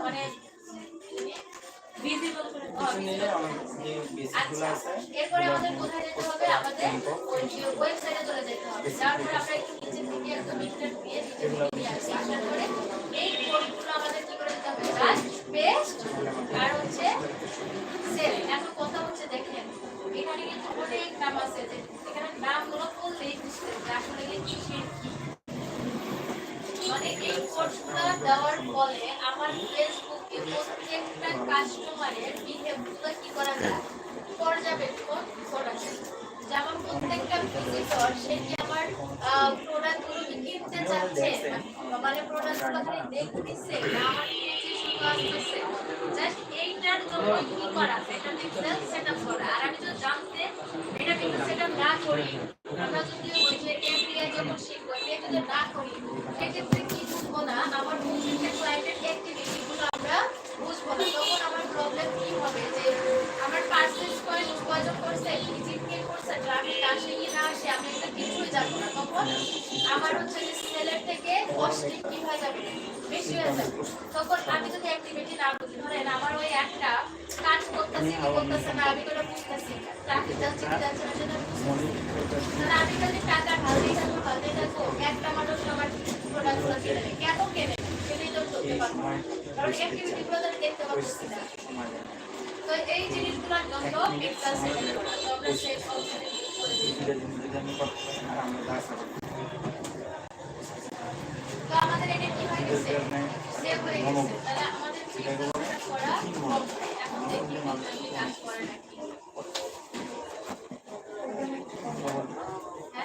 মানে আচ্ছা আমাদের কোথায় যেতে হবে? আমাদের ওয়েবসাইটে চলে যেতে হবে। তারপরে আমরা একটু নিচে থেকে একদম ইন্টার দিয়ে আসার এই কোডগুলো আমাদের কি করে দিতে হবে? আর হচ্ছে সেভ এখন কথা হচ্ছে দেখেন। এখানে কিন্তু অনেক নাম আছে যে এখানে নামগুলো বললেই বুঝতে হবে আসলে কিসের কি মানে এই কোর্সগুলো দেওয়ার ফলে আমার ফেসবুকে প্রত্যেকটা কাস্টমারের বিহেভিয়ারগুলো কি করা যায় পর্যবেক্ষণ করা যায় যেমন প্রত্যেকটা ভিজিটর সে কি আমার প্রোডাক্টগুলো কিনতে চাচ্ছে মানে প্রোডাক্টগুলো দেখতেছে না আমার বুঝব না? আমার প্রত্যেকটা ক্লায়েন্টের তখন আমার প্রবলেম কি হবে? যে আমার পার্সেস কয়েন কয়জন করছে? কে করছে? ট্রাফিক না আসে, আমি এটা জানব না তখন আমার হচ্ছে যে সেলের থেকে কস্টিং কি হয়ে যাবে? বেশি হয়ে যাবে। তখন আমি যদি অ্যাক্টিভিটি না বুঝি ধরেন আমার ওই একটা কাজ করতেছি কি করতেছে না, আমি ওটা বুঝতেছি আমি যদি টাকা ঢালতেই থাকব ঢালতেই থাকব একটা মানুষ আমার প্রোডাক্টগুলো কিনে নেয় কেন কেনে সেটাই তো করতে পারব। কারণ অ্যাক্টিভিটিগুলো তো আমি দেখতে পাচ্ছি না। তো এই জিনিসগুলোর জন্য করা তো আমরা সেই করে দিই তো আমাদের এটা কি হয়ে গেছে সেভ হয়ে গেছে তাহলে আমাদের চিন্তা করা complete। এখন দেখি কি কাজ করে নাকি হ্যাঁ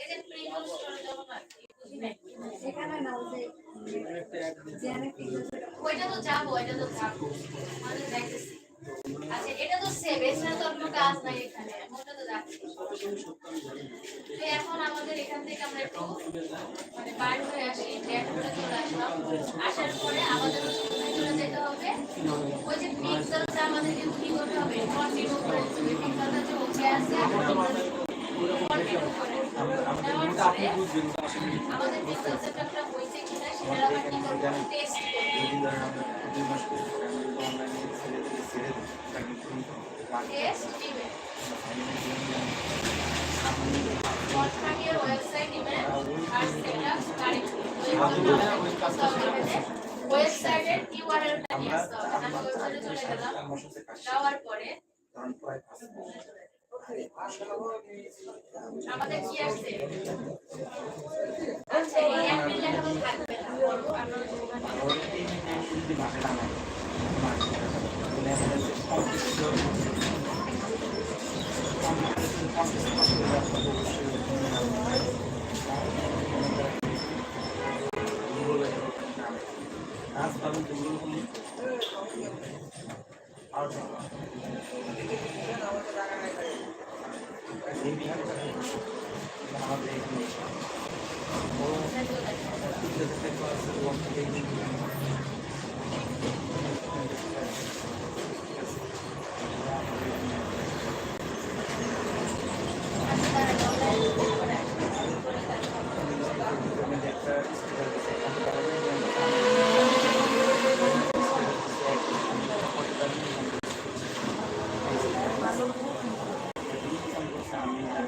এই যে প্রিভিউ স্টোরে যখন আসছি বুঝি নাই ওইটা তো যাব, এটা তো যাব। আচ্ছা এটা তো সেভ এছাড়া তো কোনো কাজ নাই এখানে। ওটা তো যাচ্ছে। এখন আমাদের এখান থেকে আমরা একটু মানে বাইরে হয়ে আসি ড্যাশবোর্ডে চলে আসলাম। আসার পরে আমাদের চলে যেতে হবে। ওই যে পিক্সেলটা আমাদের কিন্তু কি করতে হবে? কন্টিনিউ করে দিতে যে ওকে আছে কন্টিনিউ করে। আমাদের পিক্সেল সেটআপটা হয়েছে কিনা সেটা আবার কি করব টেস্ট টেস্ট দিবে কন্ট্রাক্টের ওয়েবসাইট দিবেন আর সেটআপ কারেক্ট ওয়েবসাইটের ইউআরএলটা নিয়ে আসতে হবে চলে গেলাম যাওয়ার পরে? আমাদের কি আসছে আচ্ছা এই অ্যাডমিন লেখা থাকবে না। C'est pas.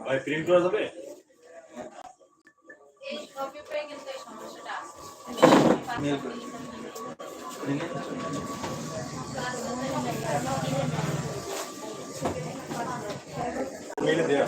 ভাই প্রিন্ট করা যাবে মেলে দেয়া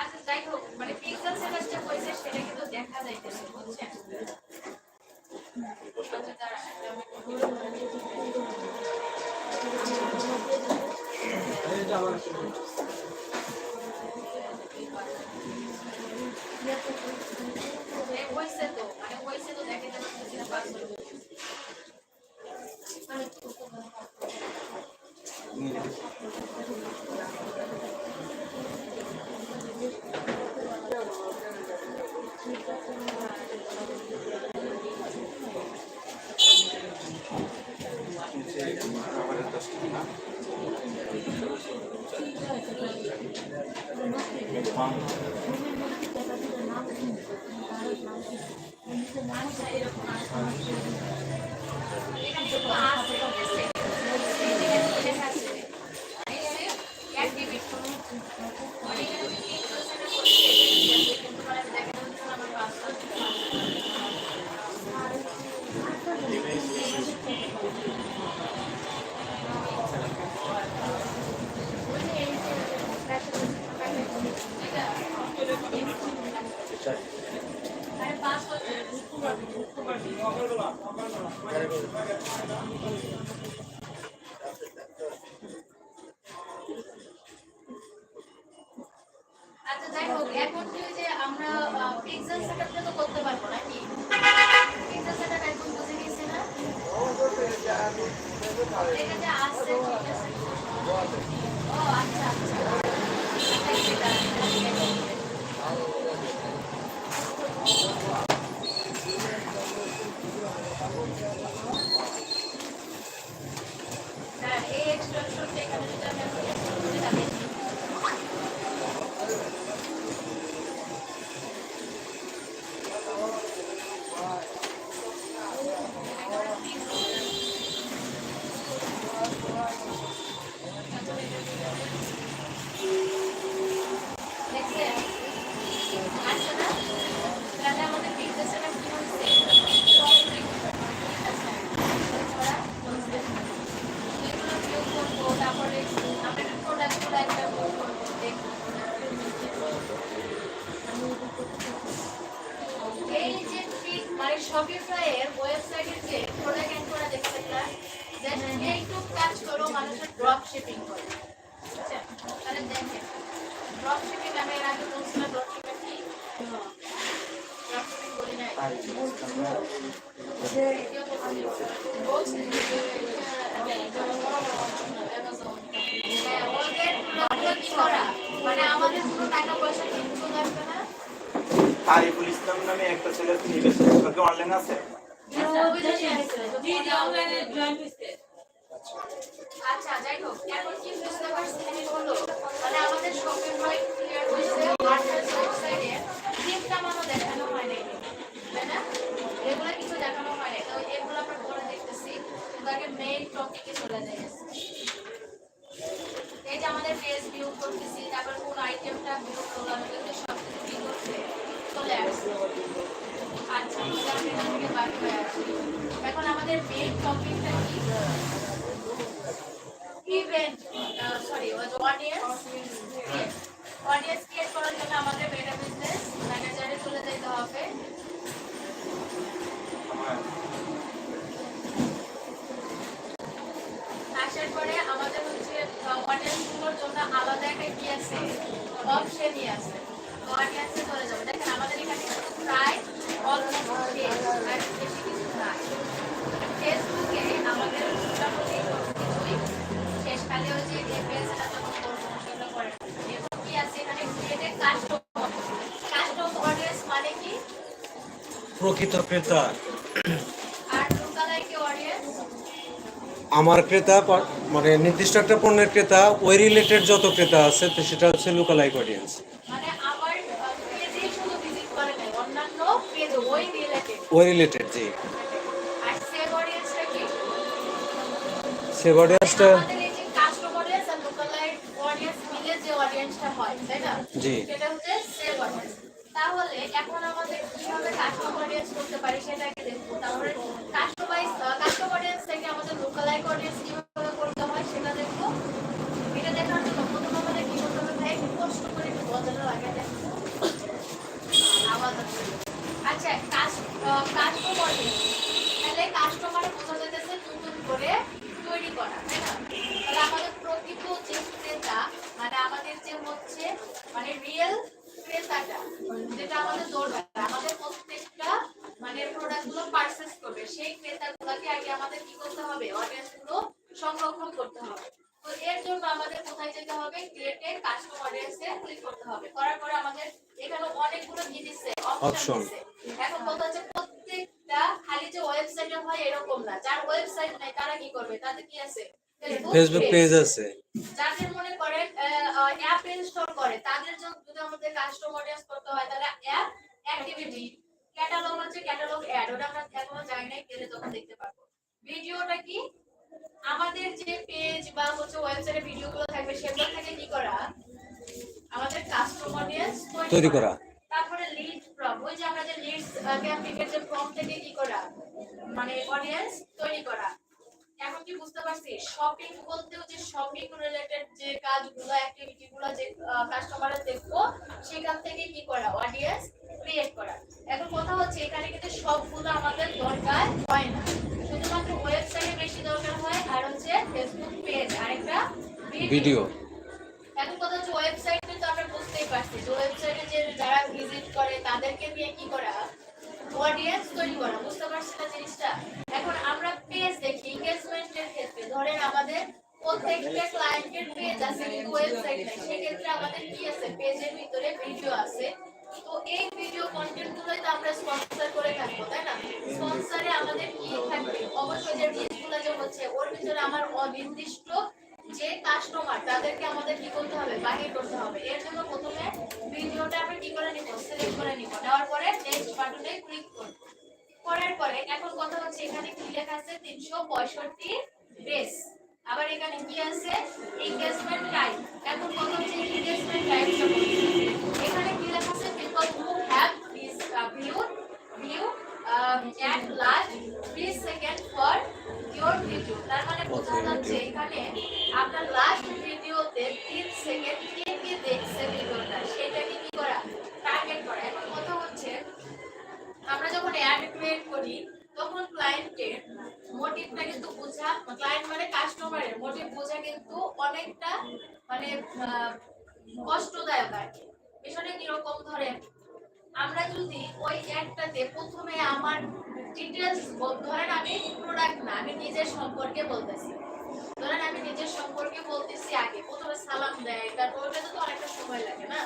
আচ্ছা যাই হোক মানে পিক্সেল সেলেসটা কইছে সেটা কিন্তু দেখা যাইতেছে বুঝছেন? আচ্ছা, এটা আমার এরকম ও আচ্ছা আচ্ছা। কাস্টম অডিয়েন্স মানে কি? প্রকৃত ক্রেতা। আমার ক্রেতা মানে নির্দিষ্ট একটা পণ্যের ক্রেতা ওই রিলেটেড যত ক্রেতা আছে তো সেটা হচ্ছে লুকালাইক অডিয়েন্স মানে পেজ ওই রিলেটেড জি। সেভ অডিয়েন্সটা অডিয়েন্স অডিয়েন্স জি। সেটা হচ্ছে সেভ অডিয়েন্স তাহলে এখন আমাদের কীভাবে কাস্টম অডিয়েন্স করতে পারি সেটাকে দেখব। তারপরে কাস্টমাইজ কাস্টম অডিয়েন্স থেকে আমাদের লোকালাইট অডিয়েন্স কীভাবে করতে হয় সেটা দেখব এটা দেখার জন্য প্রথমে আমাদের কি করতে হবে ভাই একটু কষ্ট করে একটু বজানো লাগে আওয়াজ আছে আচ্ছা কাস্টম অডিয়েন্স তাহলে কাস্টমার বোঝা যাইতেছে নতুন করে তৈরি করা তাই না? তাহলে আমাদের প্রকৃত যে ক্রেতা মানে আমাদের যে হচ্ছে মানে রিয়েল ক্রেতাটা যেটা আমাদের দরকার আমাদের প্রত্যেকটা মানে প্রোডাক্টগুলো পারচেস করবে সেই ক্রেতাগুলোকে আগে আমাদের কি করতে হবে? অডিয়েন্সগুলো সংরক্ষণ করতে হবে। তো এর জন্য আমাদের কোথায় যেতে হবে? ক্রিয়েটে কাস্টম অডিয়েন্সে ক্লিক করতে হবে। করার পরে আমাদের এখানে অনেকগুলো দিচ্ছে অপশন Option. দিচ্ছে এখন কথা হচ্ছে প্রত্যেকটা খালি যে ওয়েবসাইটে হয় এরকম না। যার ওয়েবসাইট নাই তারা কি করবে? তাদের কি আছে? ফেসবুক পেজ আছে। যাদের মনে করেন অ্যাপ ইনস্টল করে তাদের জন্য যদি আমাদের কাস্টম অডিয়েন্স করতে হয় তাহলে অ্যাপ অ্যাক্টিভিটি ক্যাটালগ হচ্ছে ক্যাটালগ অ্যাড ওটা আমরা এখনও জানি না গেলে তখন দেখতে পারব। ভিডিওটা কি? আমাদের যে পেজ বা হচ্ছে ওয়েবসাইটে ভিডিওগুলো থাকবে সেগুলো থেকে কি করা? আমাদের কাস্টম অডিয়েন্স তৈরি করা। তারপরে লিড ফ্রম ওই যে আমরা যে লিডস ক্যাম্পেইনের যে ফর্ম থেকে কি করা? মানে অডিয়েন্স তৈরি করা। এখন কি বুঝতে পারছি? শপিং বলতেও যে শপিং রিলেটেড যে কাজগুলো অ্যাক্টিভিটি গুলো যে কাস্টমারের দেখব, সেখান থেকে কি করা? অডিয়েন্স ক্রিয়েট করা। এখন কথা হচ্ছে, এখানে কিন্তু সবগুলো আমাদের দরকার হয় না। শুধুমাত্র ওয়েবসাইটে বেশি দরকার হয়, আর হচ্ছে ফেসবুক পেজ আরেকটা ভিডিও ভিডিও এখন কথা হচ্ছে ওয়েবসাইটে তো আমরা বুঝতেই পারছি যে ওয়েবসাইটে যে যারা ভিজিট করে, তাদেরকে নিয়ে কি করা? অডিয়েন্স তৈরি করা, বুঝতে পারছি না জিনিসটা? এখন আমরা পেজ দেখি এনগেজমেন্টের ক্ষেত্রে। ধরেন আমাদের প্রত্যেকটা ক্লায়েন্টের পেজ আছে কিন্তু ওয়েবসাইট নাই। সেক্ষেত্রে আমাদের কি আছে? পেজের ভিতরে ভিডিও আছে। তো এই ভিডিও কন্টেন্ট গুলোই তো আমরা স্পন্সর করে থাকব, তাই না? স্পন্সরে আমাদের কি থাকবে? অবশ্যই যে রিলসগুলো যে হচ্ছে, ওর ভিতরে আমার অনির্দিষ্ট যে কাস্টমার তাদেরকে আমাদের কি করতে হবে? বাহির করতে হবে। এর জন্য প্রথমে ভিডিওটা আমরা কি করে নিব? সিলেক্ট করে নিব। নেওয়ার পরে নেক্সট বাটনে ক্লিক করব। করার পরে এখন কথা হচ্ছে এখানে কি লেখা আছে? তিনশো পঁয়ষট্টি বেস আবার এখানে কি আছে? এঙ্গেজমেন্ট টাইম এখন কথা হচ্ছে এঙ্গেজমেন্ট টাইমটা এখানে কি লেখা আছে? People who have this view view at last 30 second for your video তার মানে বোঝা যাচ্ছে এখানে আপনার লাস্ট ভিডিওতে 3 সেকেন্ড কে কে দেখছে ভিডিওটা? সেটাকে কি করা? টার্গেট করা। এখন কথা হচ্ছে আমরা যখন অ্যাড ক্রিয়েট করি তখন ক্লায়েন্টের মোটিভটা কিন্তু বোঝা ক্লায়েন্ট মানে কাস্টমারের মোটিভ বোঝা কিন্তু অনেকটা মানে কষ্টদায়ক আর কি। বিষয়টা কীরকম ধরেন আমরা যদি ওই অ্যাডটাতে প্রথমে আমার ডিটেলস ধরেন আমি প্রোডাক্ট না, আমি নিজের সম্পর্কে বলতেছি। ধরেন আমি নিজের সম্পর্কে বলতেছি আগে, প্রথমে সালাম দেয়, তারপর তো অনেকটা সময় লাগে না?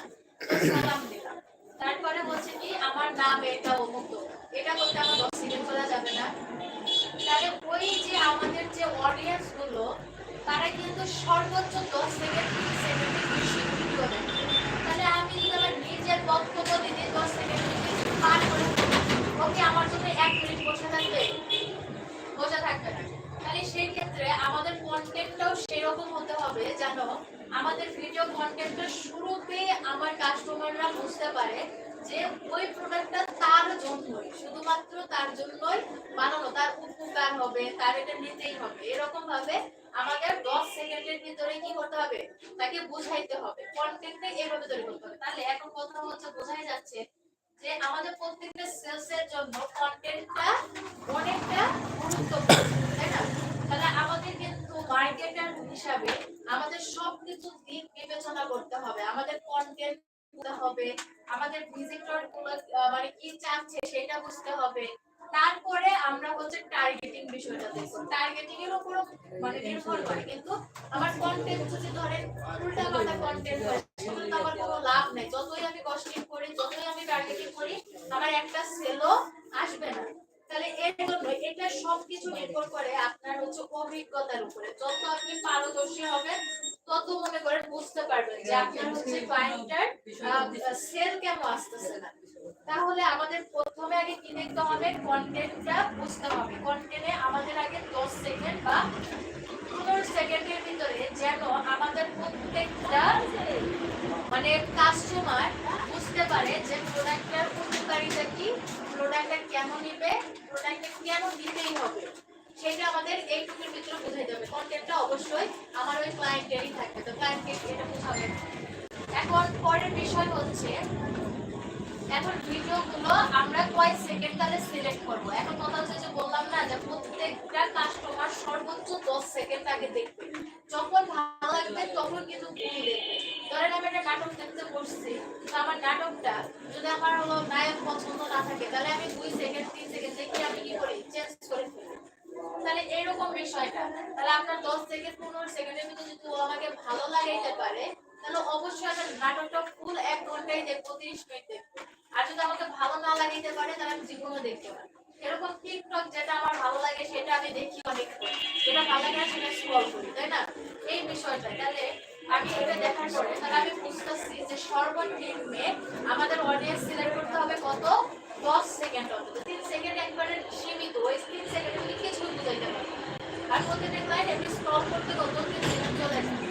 সালাম দিলাম। তারপরে হচ্ছে কি, আমার নাম এটা অমুক এটা করতে আমার দশ সেকেন্ড করা যাবে না। তাহলে ওই যে আমাদের যে অডিয়েন্সগুলো, তারা কিন্তু সর্বোচ্চ দশ সেকেন্ড তিরিশ সেকেন্ডের বেশি তাহলে আমি যদি আমার নিজের বক্তব্য দিতে দশ সেকেন্ড পার করে ওকে আমার জন্য এক মিনিট বসে থাকবে? বসে থাকবে না। তাহলে সেই ক্ষেত্রে আমাদের কন্টেন্টটাও সেরকম হতে হবে যেন আমাদের ভিডিও কন্টেন্টের শুরুতে আমার কাস্টমাররা বুঝতে পারে যে ওই প্রোডাক্টটা তার জন্যই, শুধুমাত্র তার জন্যই বানানো। তার উপকার হবে, তার এটা নিতেই হবে। এরকম ভাবে আমাদের 10 সেকেন্ডের ভিতরে কি করতে হবে? তাকে বুঝাইতে হবে। কন্টেন্টে এইভাবে তৈরি করতে হবে। তাহলে এখন কথা হচ্ছে, বোঝাই যাচ্ছে যে আমাদের প্রত্যেকটা সেলসের জন্য কন্টেন্টটা অনেকটা গুরুত্বপূর্ণ, তাই না? তাহলে আমাদের কিন্তু মার্কেটার হিসাবে আমাদের সবকিছু দিক বিবেচনা করতে হবে। আমাদের কন্টেন্ট হবে। আমাদের ভিজিটরগুলো মানে কি চাচ্ছে সেটা বুঝতে হবে। তারপরে আমরা হচ্ছে টার্গেটিং বিষয়টা দেখব। টার্গেটিং এর উপর মানে নির্ভর করে, কিন্তু আমার কন্টেন্ট যদি ধরেন উল্টা পাল্টা কন্টেন্ট হয়, সেগুলো তো আমার কোনো লাভ নেই। যতই আমি কস্টিং করি, যতই আমি টার্গেটিং করি, আমার একটা সেলও আসবে না। তাহলে এর জন্য এটা সবকিছু নির্ভর করে আপনার হচ্ছে অভিজ্ঞতার উপরে। যত আপনি পারদর্শী হবেন, তত মনে করেন বুঝতে পারবেন যে আপনার হচ্ছে ক্লায়েন্টের সেল কেন আসতেছে না। তাহলে আমাদের প্রথমে আগে কি দেখতে হবে? কন্টেন্টটা বুঝতে হবে। কন্টেন্টে আমাদের আগে 10 সেকেন্ড বা 15 সেকেন্ডের ভিতরে যেন আমাদের প্রত্যেকটা মানে কাস্টমার বুঝতে পারে যে প্রোডাক্টটার উপকারিতা কি প্রোডাক্টটা কেন নিবে প্রোডাক্টটা কেন দিতেই হবে, সেটা আমাদের এই এইটুকুর ভিতরে বোঝাইতে হবে। কন্টেন্টটা অবশ্যই আমার ওই ক্লায়েন্টেরই থাকবে। তো ক্লায়েন্টকে এটা বোঝাবে এখন পরের বিষয় হচ্ছে এখন ভিডিওগুলো আমরা কয় সেকেন্ড তাহলে সিলেক্ট করব। এখন কথা হচ্ছে যে বললাম না যে প্রত্যেকটা কাস্টমার সর্বোচ্চ 10 সেকেন্ড আগে দেখবে। যখন ভালো লাগবে তখন কিন্তু দেখবে। ধরেন আমি একটা নাটক দেখতে বসছি তো আমার নাটকটা যদি আমার হলো নায়ক পছন্দ না থাকে, তাহলে আমি দুই সেকেন্ড তিন সেকেন্ড দেখে আমি কি করি? চেঞ্জ করে তাহলে এরকম বিষয়টা। তাহলে আপনার দশ থেকে পনেরো সেকেন্ডের ভিতরে যদি আমাকে ভালো লাগাইতে পারে তাহলে অবশ্যই আমার নাটকটা ফুল এক ঘন্টায় দেখব, তিরিশ মিনিট। দেখব আর যদি আমাকে ভালো না লাগাইতে পারে, তাহলে আমি জীবনও দেখতে পারি। এরকম টিকটক যেটা আমার ভালো লাগে, সেটা আমি দেখি অনেক যেটা ভালো লাগে, সেটা স্ক্রল করি, তাই না? এই বিষয়টা। তাহলে আমি এটা দেখার পরে, তাহলে আমি বুঝতেছি যে সর্বনিম্নে আমাদের অডিয়েন্স সিলেক্ট করতে হবে কত? দশ সেকেন্ড অন্তত। তিন সেকেন্ড একবারে সীমিত। ওই তিন সেকেন্ড লিখে ছবি বুঝাইতে পারবে আর প্রত্যেকটা ক্লায়েন্ট এমনি স্ক্রল করতে কত তিন সেকেন্ড চলে যায়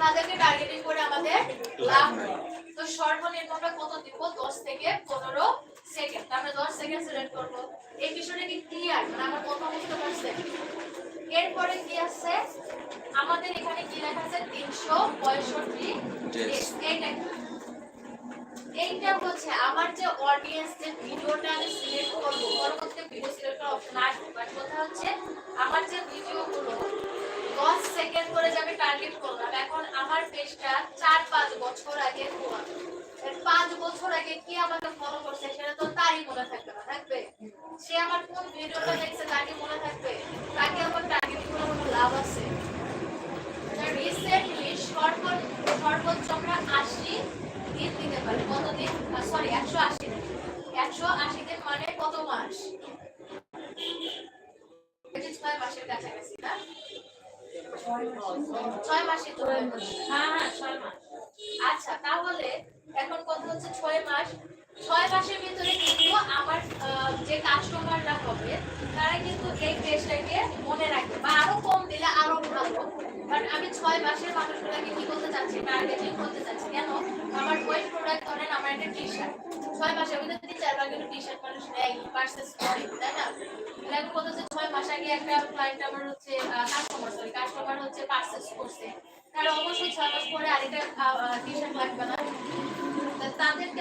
তাদেরকে টার্গেটিং করে আমাদের লাভ নেই তো সর্বনিম্ন আমরা কত দিব? দশ থেকে পনেরো সেকেন্ড আমরা দশ সেকেন্ড সিলেক্ট করব। এই বিষয়টা কি ক্লিয়ার মানে আমার কথা বুঝতে পারছেন এরপরে কি আছে? আমাদের এখানে কি লেখা আছে? তিনশো পঁয়ষট্টি Yes. এইটা এইটা হচ্ছে আমার যে অডিয়েন্স যে ভিডিওটা আমি সিলেক্ট করব পরবর্তী ভিডিও সিলেক্ট করার অপশন আসবে বাট কথা হচ্ছে? আমার যে ভিডিওগুলো দশ সেকেন্ড করে যে আমি টার্গেট করলাম, এখন আমার পেজটা চার পাঁচ বছর আগে খোলা পাঁচ বছর আগে কি আমাকে ফলো করছে সেটা তো তারই মনে থাকবে না, থাকবে? সে আমার কোন ভিডিওটা দেখছে তাকে মনে থাকবে? তাকে আমার টার্গেট করে কোনো লাভ আছে? রিসেন্টলি সর্বোচ্চ সর্বোচ্চ আমরা আশি দিন দিতে পারি। কত দিন সরি একশো আশি দিন। একশো আশি দিন মানে কত মাস? ছয় মাসের কাছাকাছি। ছয় মাসে হ্যাঁ হ্যাঁ ছয় মাস। আচ্ছা তাহলে এখন কথা হচ্ছে ছয় মাস। ছয় মাসের ভিতরে কিন্তু আমার যে কাস্টমাররা হবে, তারা কিন্তু এই পেজটাকে মনে রাখবে বা আরও কম দিলে আরও ভালো। বাট আমি ছয় মাসের মানুষগুলোকে কি করতে চাচ্ছি? টার্গেটিং করতে চাচ্ছি। কেন? আমার ওই প্রোডাক্ট ধরেন, আমার একটা টি শার্ট ছয় মাস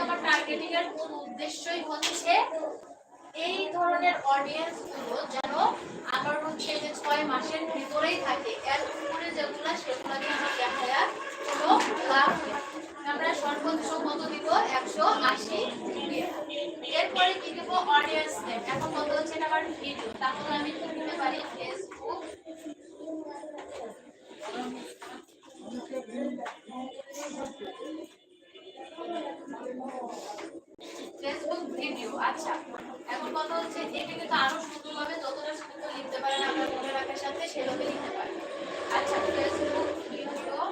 আমার টার্গেটিং এর মূল উদ্দেশ্যই হচ্ছে এই ধরনের অডিয়েন্সগুলো যেন আমার হচ্ছে যে ছয় মাসের ভিতরেই থাকে। এর উপরে যেগুলো সেগুলোকে আমার দেখায়া কোনো লাভ সর্বোচ্চ দিব? একশো আশি এরপরে কি দিব? অডিয়েন্স নেম এখন কত হচ্ছে আমার ভিডিও তাহলে আমি দিতে পারি ফেসবুক ফেসবুক ভিডিও আচ্ছা এখন কথা হচ্ছে? এটা কিন্তু আরও সুন্দরভাবে যতটা সুন্দর লিখতে পারেন আমরা মনে রাখার সাথে, সেভাবে লিখতে পারি আচ্ছা ফেসবুক ভিডিও কাস্টম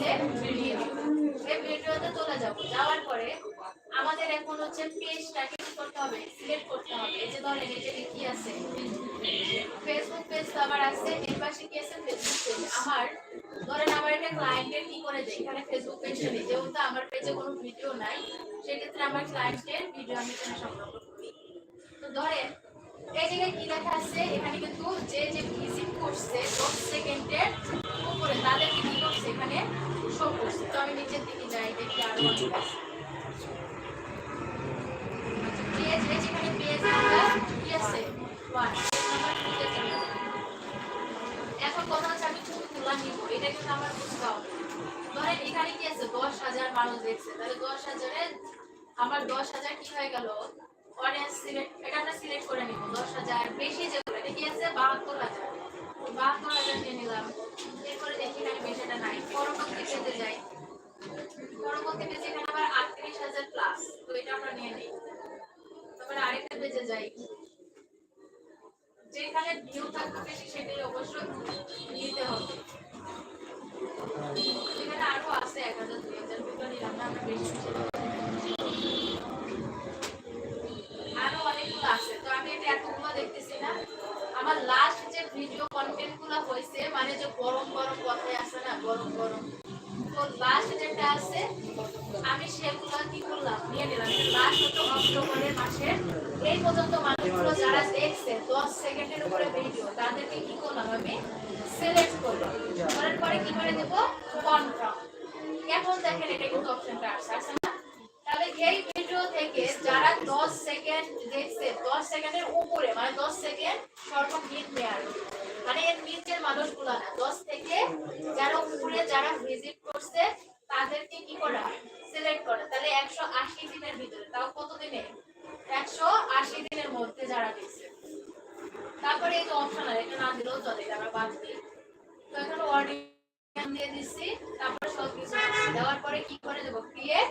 লেখা ভিডিও এই ভিডিওতে চলে যাব। যাওয়ার পরে আমাদের এখন হচ্ছে পেজটাকে কি করতে হবে সিলেক্ট করতে হবে। এই যে ধরেন, এই কি আছে? ফেসবুক পেজ তো আমার আছে, এর পাশে কি আছে? ফেসবুক পেজ আমার, ধরেন আমার একটা ক্লায়েন্টের কি করে দেয়? এখানে ফেসবুক পেজ নেই। যেহেতু আমার পেজে কোনো ভিডিও নাই, সেক্ষেত্রে আমার ক্লায়েন্টের ভিডিও আমি এখানে সংগ্রহ করি তো ধরেন এই জায়গায় কি লেখা আছে? এখানে কিন্তু যে যে ভিজিট করছে দশ সেকেন্ডের উপরে তাদেরকে কি করছে? এখানে শো করছে। তো আমি নিচের দিকে যাই দেখি আরও পেজ যেখানে পেজ কি আছে? এখন কথা হচ্ছে আমি ছবি তোলা নিব? এটা কিন্তু আমার বুঝতে হবে। ধরেন এখানে কি আছে? দশ হাজার মানুষ দেখছে। তাহলে দশ হাজারে আমার দশ হাজার কি হয়ে গেল? অডিয়েন্স সিলেক্ট এটা আমরা সিলেক্ট করে নিব, দশ হাজার, বেশি যেগুলো এটা কি আছে? বাহাত্তর হাজার। বাহাত্তর হাজার নিয়ে নিলাম। এরপরে দেখি এখানে বেশিটা নাই, পরবর্তী পেজে যাই। পরবর্তী পেজে আবার আটত্রিশ হাজার প্লাস তো এটা আমরা নিয়ে নিই। তারপরে আরেকটা পেজে যাই। যেখানে ভিউ থাকবে বেশি সেটাই অবশ্যই নিতে হবে। এখানে আরও আছে এক হাজার, দুই হাজার নিলাম না আমরা বেশি আরও অনেকগুলো আছে তো আমি এটা এতগুলো দেখতেছি না আমার লাস্ট যে ভিডিও কন্টেন্টগুলো হয়েছে মানে যে গরম গরম কথাই আছে না, গরম গরম। তো লাস্ট যেটা আছে, আমি সেগুলো কি করলাম? নিয়ে নিলাম। লাস্ট হচ্ছে অক্টোবরের মাসের এই পর্যন্ত মানুষগুলো যারা দেখছে, দশ সেকেন্ডের উপরে ভিডিও তাদেরকে কি করলাম আমি? সিলেক্ট করলাম। করার পরে কি করে দেবো? কনফার্ম এখন দেখেন এটা কিন্তু অপশনটা আসছে এই ভিডিও থেকে যারা 10 সেকেন্ড দেখছে 10 সেকেন্ডের উপরে মানে 10 সেকেন্ড সর্বনিম্ন মেয়াদ মানে এর নিচের মানুষগুলো না 10 থেকে যারা উপরে যারা ভিজিট করছে, তাদেরকে কি করা? সিলেক্ট করা। তাহলে 180 দিনের ভিতরে, তাও কত দিনে 180 দিনের মধ্যে যারা দেখছে। তারপরে এই যে অপশন আছে এটা না দিলেও চলে, এটা আমরা বাদ দিই। তো এখানে অডিয়েন্স দিয়ে দিচ্ছি, তারপরে সব কিছু দেওয়ার পরে কি করে দেবো? Create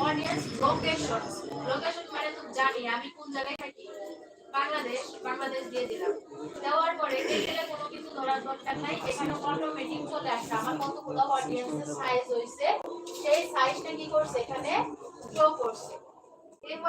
What is location? Location মানে তো জানি, আমি কোন জায়গায় থাকি? বাংলাদেশ বাংলাদেশ দিয়ে দিলাম। দেওয়ার পরে এখানে কোনো কিছু ধরার দরকার নাই, এখানে অটোমেটিক চলে আসছে আমার কতগুলো অডিয়েন্সের সাইজ হয়েছে সেই সাইজটা কি করছে এখানে? শো করছে।